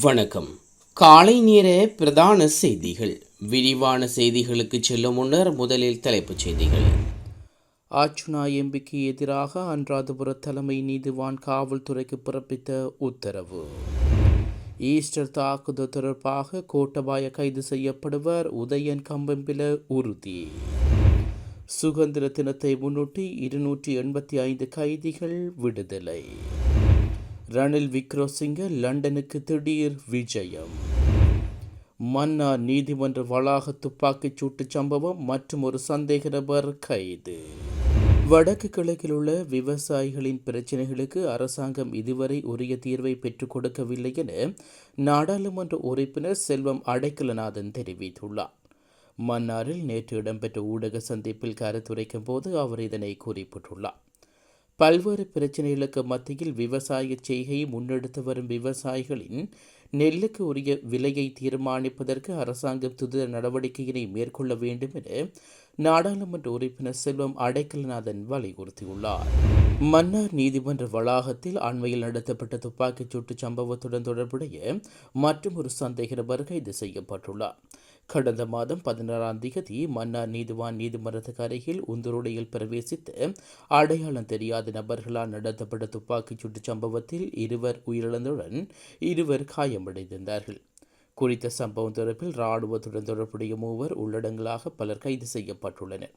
வணக்கம். காலை நேர பிரதான செய்திகள். விரிவான செய்திகளுக்கு செல்லும் முன்னர் முதலில் தலைப்புச் செய்திகள். ஆச்சுனா எம்பிக்கு எதிராக அன்றாதபுர தலைமை நீதிவான் காவல்துறைக்கு பிறப்பித்த உத்தரவு. ஈஸ்டர் தாக்குதல் தொடர்பாக கோட்டபாய கைது செய்யப்படுவர் உதயன் கம்பம்பில உறுதி. சுதந்திர தினத்தை முன்னிட்டு இருநூற்றி எண்பத்தி ஐந்து கைதிகள் விடுதலை. ரணில் விக்ரோசிங்க லண்டனுக்கு திடீர் விஜயம். மன்னார் நீதிமன்ற வளாக துப்பாக்கிச் சூட்டுச் சம்பவம் மற்றும் ஒரு சந்தேக நபர் கைது. வடக்கு கிழக்கில் உள்ள விவசாயிகளின் பிரச்சினைகளுக்கு அரசாங்கம் இதுவரை உரிய தீர்வை பெற்றுக் கொடுக்கவில்லை என நாடாளுமன்ற உறுப்பினர் செல்வம் அடைக்கலநாதன் தெரிவித்துள்ளார். மன்னாரில் நேற்று இடம்பெற்ற ஊடக சந்திப்பில் கருத்துரைக்கும் போது அவர் இதனை குறிப்பிட்டுள்ளார். பல்வேறு பிரச்சனைகளுக்கு மத்தியில் விவசாய செய்கையை முன்னெடுத்து வரும் விவசாயிகளின் நெல்லுக்கு உரிய விலையை தீர்மானிப்பதற்கு அரசாங்கம் துரித நடவடிக்கையினை மேற்கொள்ள வேண்டும் என நாடாளுமன்ற உறுப்பினர் செல்வம் அடைக்கலநாதன் வலியுறுத்தியுள்ளார். மன்னார் நீதிமன்ற வளாகத்தில் அண்மையில் நடத்தப்பட்ட துப்பாக்கிச் சூட்டு சம்பவத்துடன் தொடர்புடைய மற்றும் ஒரு சந்தேக நபர் கைது செய்யப்பட்டுள்ளார். கடந்த மாதம் பதினாறாம் தேதி மன்னார் நீதிவான் நீதிமன்றத்துக்கு அருகில் உந்துருடையில் பிரவேசித்து அடையாளம் தெரியாத நபர்களால் நடத்தப்பட்ட துப்பாக்கிச் சூட்டு சம்பவத்தில் இருவர் உயிரிழந்துடன் இருவர் காயமடைந்திருந்தார்கள். குறித்த சம்பவம் தொடர்பில் இராணுவத்துடன் தொடர்புடைய மூவர் உள்ளடங்களாக பலர் கைது செய்யப்பட்டுள்ளனர்.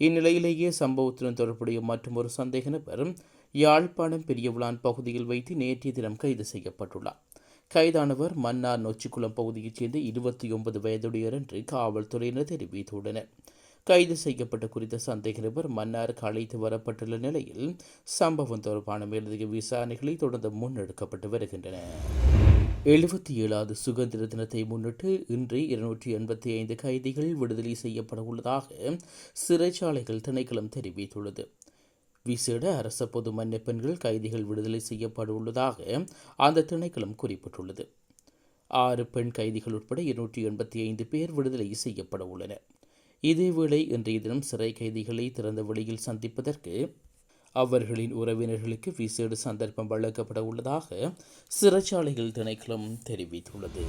இந்நிலையிலேயே சம்பவத்துடன் தொடர்புடைய மற்றொரு சந்தேக நபர் யாழ்ப்பாணம் பெரியவிளான் பகுதியில் வைத்து நேற்றைய தினம் கைது செய்யப்பட்டுள்ளார். கைதானவர் மன்னார் நொச்சிக்குளம் பகுதியைச் சேர்ந்த இருபத்தி ஒன்பது வயதுடையர் என்று காவல்துறையினர் தெரிவித்துள்ளனர். கைது செய்யப்பட்ட குறித்த சந்தேக நபர் மன்னாருக்கு அழைத்து வரப்பட்டுள்ள நிலையில் சம்பவம் தொடர்பான மேலதிக விசாரணைகளை தொடர்ந்து முன்னெடுக்கப்பட்டு வருகின்றன. எழுபத்தி ஏழாவது சுதந்திர தினத்தை முன்னிட்டு இன்று இருநூற்றி எண்பத்தி ஐந்து கைதிகள் விடுதலை செய்யப்பட உள்ளதாக சிறைச்சாலைகள் திணைக்களம் தெரிவித்துள்ளது. விசேட அரச பொது மன்னிப்பெண்கள் கைதிகள் விடுதலை செய்யப்பட உள்ளதாக அந்த திணைக்களம் குறிப்பிட்டுள்ளது. ஆறு பெண் கைதிகள் உட்பட இருநூற்றி எண்பத்தி ஐந்து பேர் விடுதலை செய்யப்பட உள்ளனர் இதேவேளை இன்றைய தினம் சிறை கைதிகளை திறந்த வெளியில் சந்திப்பதற்கு அவர்களின் உறவினர்களுக்கு விசேட சந்தர்ப்பம் வழங்கப்பட உள்ளதாக சிறைச்சாலைகள் திணைக்களம் தெரிவித்துள்ளது.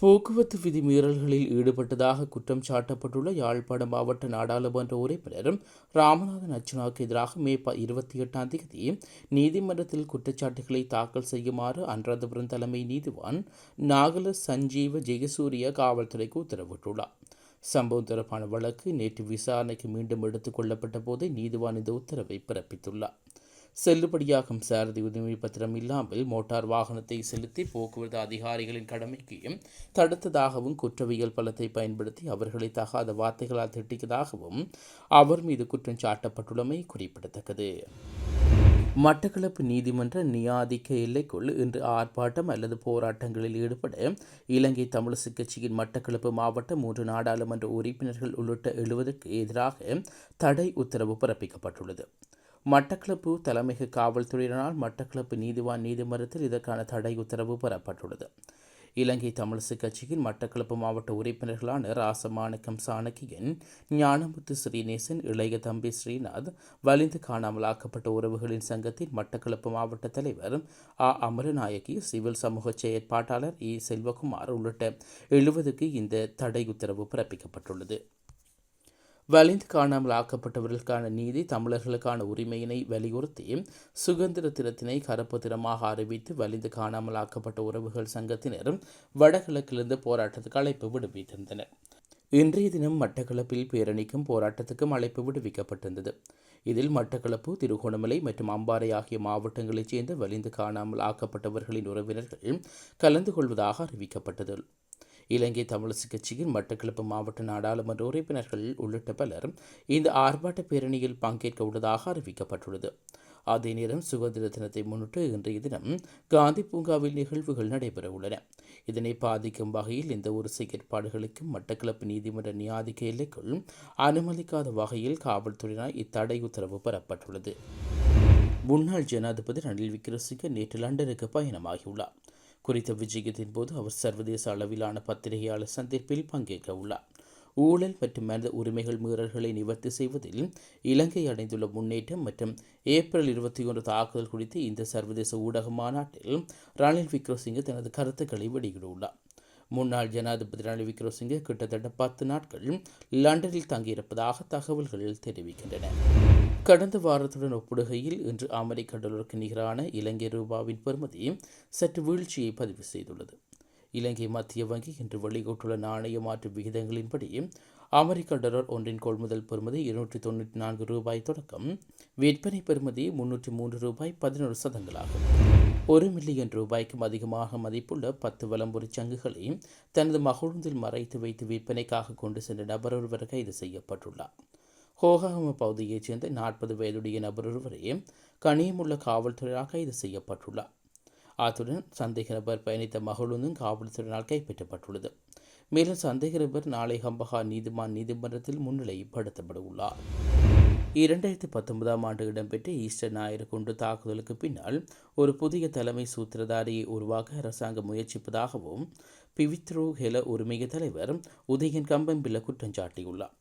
போக்குவரத்து விதி மீறல்களில் ஈடுபட்டதாக குற்றம் சாட்டப்பட்டுள்ள யாழ்ப்பாணம் மாவட்ட நாடாளுமன்ற உறுப்பினர் ராமநாதன் அர்ச்சுனாவுக்கு எதிராக மே ப இருபத்தி எட்டாம் தேதி நீதிமன்றத்தில் குற்றச்சாட்டுகளை தாக்கல் செய்யுமாறு அன்றாதபுரம் தலைமை நீதிவான் நாகல சஞ்சீவ ஜெயசூரிய காவல்துறைக்கு உத்தரவிட்டுள்ளார். சம்பவம் தொடர்பான வழக்கு நேற்று விசாரணைக்கு மீண்டும் எடுத்துக் கொள்ளப்பட்ட போதே நீதிவான் இந்த உத்தரவை பிறப்பித்துள்ளார். செல்லுபடியாகும் சாரதி உரிமை பத்திரம் இல்லாமல் மோட்டார் வாகனத்தை செலுத்தி போக்குவரத்து அதிகாரிகளின் கடமைக்கு தடுத்ததாகவும் குற்றவியல் பலத்தை பயன்படுத்தி அவர்களை தகாத வார்த்தைகளால் திட்டியதாகவும் அவர் மீது குற்றம் சாட்டப்பட்டுள்ளமை குறிப்பிடத்தக்கது. மட்டக்களப்பு நீதிமன்ற நியாதிக்க எல்லைக்குள் இன்று ஆர்ப்பாட்டம் அல்லது போராட்டங்களில் ஈடுபட இலங்கை தமிழிசை கட்சியின் மட்டக்களப்பு மாவட்ட மூன்று நாடாளுமன்ற உறுப்பினர்கள் உள்ளிட்ட எழுவதற்கு எதிராக தடை உத்தரவு பிறப்பிக்கப்பட்டுள்ளது. மட்டக்களப்பு தலைமையக காவல்துறையினரால் மட்டக்களப்பு நீதிவான் நீதிமன்றத்தில் இதற்கான தடை உத்தரவு பெறப்பட்டுள்ளது. இலங்கை தமிழிசு கட்சியின் மட்டக்களப்பு மாவட்ட உறுப்பினர்களான ராசமாணிக்கம் சாணக்கியன் ஞானமுத்து ஸ்ரீநேசன் இளைய தம்பி ஸ்ரீநாத் வலிந்து காணாமலாக்கப்பட்ட உறவுகளின் சங்கத்தின் மட்டக்களப்பு மாவட்ட தலைவர் ஆ. அமரநாயகி சிவில் சமூக செயற்பாட்டாளர் இ. செல்வகுமார் உள்ளிட்ட எழுபதுக்கு இந்த தடை உத்தரவு பிறப்பிக்கப்பட்டுள்ளது. வலிந்து காணாமல் ஆக்கப்பட்டவர்களுக்கான நீதி தமிழர்களுக்கான உரிமையினை வலியுறுத்தி சுதந்திர தினத்தினை கருப்பு தினமாக அறிவித்து வலிந்து காணாமல் ஆக்கப்பட்ட உறவுகள் சங்கத்தினர் வடகிழக்கிலிருந்து போராட்டத்துக்கு அழைப்பு விடுவித்திருந்தனர். இன்றைய தினம் மட்டக்களப்பில் பேரணிக்கும் போராட்டத்துக்கும் அழைப்பு விடுவிக்கப்பட்டிருந்தது. இதில் மட்டக்களப்பு திருகோணமலை மற்றும் அம்பாறை ஆகிய மாவட்டங்களைச் சேர்ந்த வலிந்து காணாமல் ஆக்கப்பட்டவர்களின் உறவினர்கள் கலந்து கொள்வதாக அறிவிக்கப்பட்டது. இலங்கை தமிழிசு கட்சியின் மட்டக்களப்பு மாவட்ட நாடாளுமன்ற உறுப்பினர்கள் உள்ளிட்ட பலர் இந்த ஆர்ப்பாட்ட பேரணியில் பங்கேற்க உள்ளதாக அறிவிக்கப்பட்டுள்ளது. அதே நேரம் சுதந்திர தினத்தை முன்னிட்டு இன்றைய தினம் காந்தி பூங்காவில் நிகழ்வுகள் நடைபெற உள்ளன. இதனை பாதிக்கும் வகையில் எந்த ஒரு செயற்பாடுகளுக்கும் மட்டக்களப்பு நீதிமன்ற நியாதிக்க எல்லைக்குள் அனுமதிக்காத வகையில் காவல்துறையினர் இத்தடை உத்தரவு பெறப்பட்டுள்ளது. முன்னாள் ஜனாதிபதி ரணில் விக்ரமசிங்க நேற்று லண்டனுக்கு பயணமாகியுள்ளார். குறித்த விஜயத்தின் போது அவர் சர்வதேச அளவிலான பத்திரிகையாளர் சந்திப்பில் பங்கேற்க உள்ளார். ஊழல் மற்றும் மனித உரிமைகள் மீறல்களை நிவர்த்தி செய்வதில் இலங்கை அடைந்துள்ள முன்னேற்றம் மற்றும் ஏப்ரல் இருபத்தி ஒன்று தாக்குதல் குறித்து இந்த சர்வதேச ஊடக மாநாட்டில் ரணில் விக்ரமசிங்கே தனது கருத்துக்களை வெளியிட்டுள்ளார் முன்னாள் ஜனாதிபதி ரணில் விக்ரமசிங்கே கிட்டத்தட்ட பத்து நாட்கள் லண்டனில் தங்கியிருப்பதாக தகவல்கள் தெரிவிக்கின்றன. கடந்த வாரத்துடன் ஒப்பிடுகையில் இன்று அமெரிக்க டாலருக்கு நிகரான இலங்கை ரூபாவின் பெறுமதி சற்று வீழ்ச்சியை பதிவு செய்துள்ளது. இலங்கை மத்திய வங்கி இன்று வெளியிட்டுள்ள நாணய மாற்று விகிதங்களின்படி அமெரிக்க டாலர் ஒன்றின் கொள்முதல் பெறுமதி இருநூற்றி தொண்ணூற்றி நான்கு ரூபாய் தொடக்கம் விற்பனை பெறுமதி முன்னூற்றி மூன்று ரூபாய் பதினொரு சதங்களாகும். ஒரு மில்லியன் ரூபாய்க்கும் அதிகமாக மதிப்புள்ள பத்து வலம்புரி சங்குகளை தனது மகளுந்தில் மறைத்து வைத்து விற்பனைக்காக கொண்டு சென்ற நபர் ஒருவர் கைது செய்யப்பட்டுள்ளார். ஹோகாம பகுதியைச் சேர்ந்த நாற்பது வயதுடைய நபர் ஒருவரே கணியமுள்ள காவல்துறையாக கைது செய்யப்பட்டுள்ளார். அத்துடன் சந்தேக நபர் பயணித்த மகளுந்தும் காவல்துறையினால் கைப்பற்றப்பட்டுள்ளது. மேலும் சந்தேக நபர் நாளை ஹம்பகா நீதிமான் நீதிமன்றத்தில் முன்னிலைப்படுத்தப்பட உள்ளார் இரண்டாயிரத்தி பத்தொன்பதாம் ஆண்டு இடம்பெற்ற ஈஸ்டர் ஞாயிறு குண்டு தாக்குதலுக்கு பின்னால் ஒரு புதிய தலைமை சூத்திரதாரியை உருவாக்க அரசாங்கம் முயற்சிப்பதாகவும் பிவித்ரோ ஹெல உரிமைய தலைவர் உதயன் கம்பம்பில்ல குற்றம் சாட்டியுள்ளார்.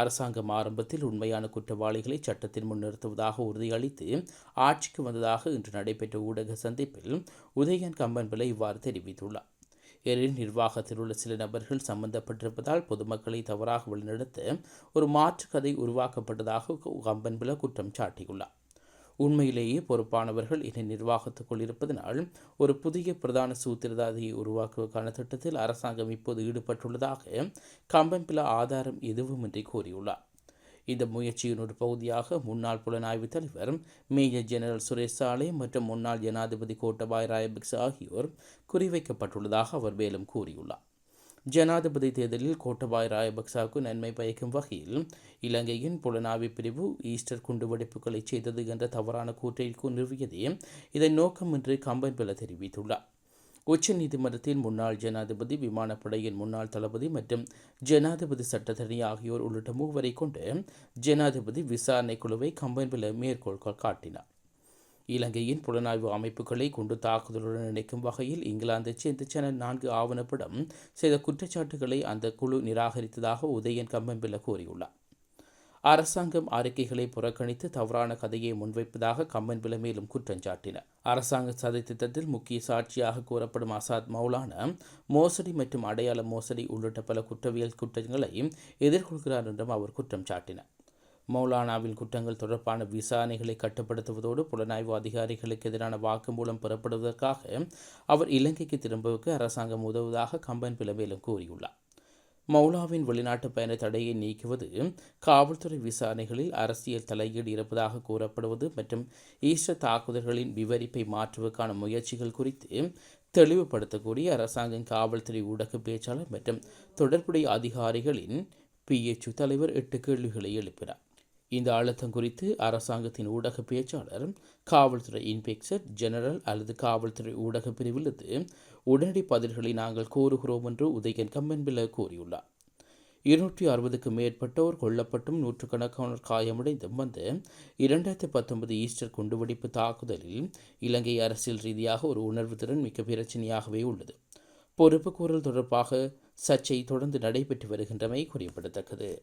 அரசாங்கம் ஆரம்பத்தில் உண்மையான குற்றவாளிகளை சட்டத்தின் முன் நிறுத்துவதாக உறுதியளித்து ஆட்சிக்கு வந்ததாக இன்று நடைபெற்ற ஊடக சந்திப்பில் உதயன் கம்பன்பிள்ளை இவ்வாறு தெரிவித்துள்ளார். எனில் நிர்வாகத்தில் உள்ள சில நபர்கள் சம்பந்தப்பட்டிருப்பதால் பொதுமக்களை தவறாக வழிநடத்த ஒரு மாற்று கதை உருவாக்கப்பட்டதாக கம்பன்பில குற்றம் சாட்டியுள்ளார். உண்மையிலேயே பொறுப்பானவர்கள் இனி நிர்வாகத்துக்குள் இருப்பதனால் ஒரு புதிய பிரதான சூத்திரதாதையை உருவாக்குவதற்கான திட்டத்தில் அரசாங்கம் இப்போது ஈடுபட்டுள்ளதாக கம்பன்பில ஆதாரம் எதுவுமின்றி கூறியுள்ளார். இந்த முயற்சியின் ஒரு பகுதியாக முன்னாள் புலனாய்வு தலைவர் மேஜர் ஜெனரல் சுரேஷ் சாலே மற்றும் முன்னாள் ஜனாதிபதி கோட்டபாய் ராயபிக்ஸ் ஆகியோர் குறிவைக்கப்பட்டுள்ளதாக அவர் மேலும் கூறியுள்ளார். ஜனாதிபதி தேர்தலில் கோட்டபாய் ராயபக்சாவுக்கு நன்மை பயக்கும் வகையில் இலங்கையின் புலனாய்வு பிரிவு ஈஸ்டர் குண்டுவெடிப்புகளை செய்தது என்ற தவறான கூற்றிற்கு நிறுவியதே இதன் நோக்கம் என்று கம்பன்பில தெரிவித்துள்ளார். உச்ச நீதிமன்றத்தில் முன்னாள் ஜனாதிபதி விமானப்படையின் முன்னாள் தளபதி மற்றும் ஜனாதிபதி சட்டத்தரணி ஆகியோர் உள்ளிட்ட மூவரை கொண்டு ஜனாதிபதி விசாரணை குழுவை கம்பன்பில மேற்கோள் காட்டினார். இலங்கையின் புலனாய்வு அமைப்புகளை கொண்டு தாக்குதலுடன் இணைக்கும் வகையில் இங்கிலாந்தை சேர்ந்த சேனல் நான்கு ஆவணப்படம் செய்த குற்றச்சாட்டுகளை அந்த குழு நிராகரித்ததாக உதயன் கம்பம்பில கூறியுள்ளார். அரசாங்கம் அறிக்கைகளை புறக்கணித்து தவறான கதையை முன்வைப்பதாக கம்மன்பில மேலும் குற்றம் சாட்டினர் அரசாங்க சதி திட்டத்தில் முக்கிய சாட்சியாக கூறப்படும் அசாத் மௌலான மோசடி மற்றும் அடையாள மோசடி உள்ளிட்ட பல குற்றவியல் குற்றங்களை எதிர்கொள்கிறார் என்றும் அவர் குற்றம் சாட்டினார். மௌலானாவில் குற்றங்கள் தொடர்பான விசாரணைகளை கட்டுப்படுத்துவதோடு புலனாய்வு அதிகாரிகளுக்கு எதிரான வாக்குமூலம் பெறப்படுவதற்காக அவர் இலங்கைக்கு திரும்பவுக்கு அரசாங்கம் உதவுவதாக கம்பன் பிளவேலும் கூறியுள்ளார். மௌலாவின் வெளிநாட்டு பயண தடையை நீக்குவது காவல்துறை விசாரணைகளில் அரசியல் தலையீடு இருப்பதாக கூறப்படுவது மற்றும் ஈஸ்டர் தாக்குதல்களின் விவரிப்பை மாற்றுவதற்கான முயற்சிகள் குறித்து தெளிவுபடுத்தக்கூடிய அரசாங்கம் காவல்துறை ஊடக பேச்சாளர் மற்றும் தொடர்புடைய அதிகாரிகளின் பிஎச்யு தலைவர் எட்டு கேள்விகளை எழுப்பினார். இந்த அழுத்தம் குறித்து அரசாங்கத்தின் ஊடக பேச்சாளர் காவல்துறை இன்ஸ்பெக்டர் ஜெனரல் அல்லது காவல்துறை ஊடக பிரிவிலிருந்து உடனடி பதில்களை நாங்கள் கோருகிறோம் என்று உதயன் கம்மன்பில கூறியுள்ளார். இருநூற்றி அறுபதுக்கும் மேற்பட்டோர் கொல்லப்பட்டும் நூற்றுக்கணக்கானோர் காயமடைந்தும் வந்த இரண்டாயிரத்தி பத்தொன்பது ஈஸ்டர் குண்டுவெடிப்பு தாக்குதலில் இலங்கை அரசியல் ரீதியாக ஒரு உணர்வு திறன் மிக்க பிரச்சனையாகவே உள்ளது. பொறுப்பு கூறல் தொடர்பாக சர்ச்சை தொடர்ந்து நடைபெற்று வருகின்றமை குறிப்பிடத்தக்கது.